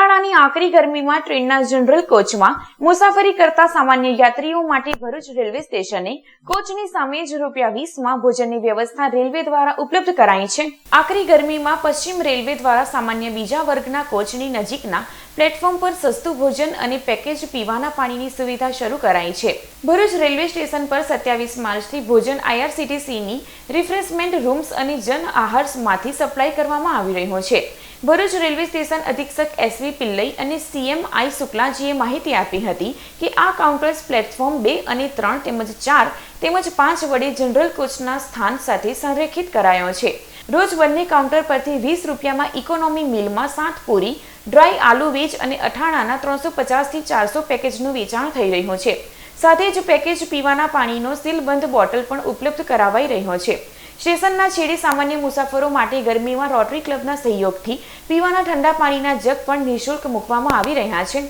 ઉનાળાની આકરી ગરમીમાં ટ્રેનના જનરલ કોચમાં મુસાફરી કરતા સામાન્ય યાત્રીઓ માટે ભરૂચ રેલવે સ્ટેશને કોચની સામે જ રૂપિયા વીસમાં ભોજનની વ્યવસ્થા રેલવે દ્વારા ઉપલબ્ધ કરાઈ છે. આકરી ગરમીમાં પશ્ચિમ રેલવે દ્વારા સામાન્ય બીજા વર્ગના કોચની નજીકના પ્લેટફોર્મ પર સસ્તું ભોજન અને પેકેજ પીવાના પાણીની સુવિધા શરૂ કરાઈ છે. ભરૂચ રેલવે સ્ટેશન પર સત્યાવીસ માર્ચથી ભોજન આઈઆરસીટીસીની રિફ્રેશમેન્ટ રૂમ્સ અને જન આહારમાંથી સપ્લાય કરવામાં આવી રહ્યો છે. ભરૂચ રેલવે સ્ટેશન અધિક્ષક એસવી પિલ્લઈ અને સીએમ આઈ શુક્લાજીએ માહિતી આપી હતી કે આ કાઉન્ટર્સ પ્લેટફોર્મ બે અને ત્રણ તેમજ ચાર તેમજ પાંચ વડે જનરલ કોચના સ્થાન સાથે સંરેખિત કરાયો છે. રોજ બંને કાઉન્ટર પરથી વીસ રૂપિયામાં ઇકોનોમી મિલમાં સાત પૂરી, ડ્રાય આલુ વેજ અને અઠાણાના ત્રણસો પચાસથી ચારસો પેકેજનું વેચાણ થઈ રહ્યું છે. સાથે જ પેકેજ પીવાના પાણીનો સીલબંધ બોટલ પણ ઉપલબ્ધ કરાવાઈ રહ્યો છે. સ્ટેશનના છેડે સામાન્ય મુસાફરો માટે ગરમીમાં રોટરી ક્લબના સહયોગથી પીવાના ઠંડા પાણીના જગ પણ નિઃશુલ્ક મૂકવામાં આવી રહ્યા છે.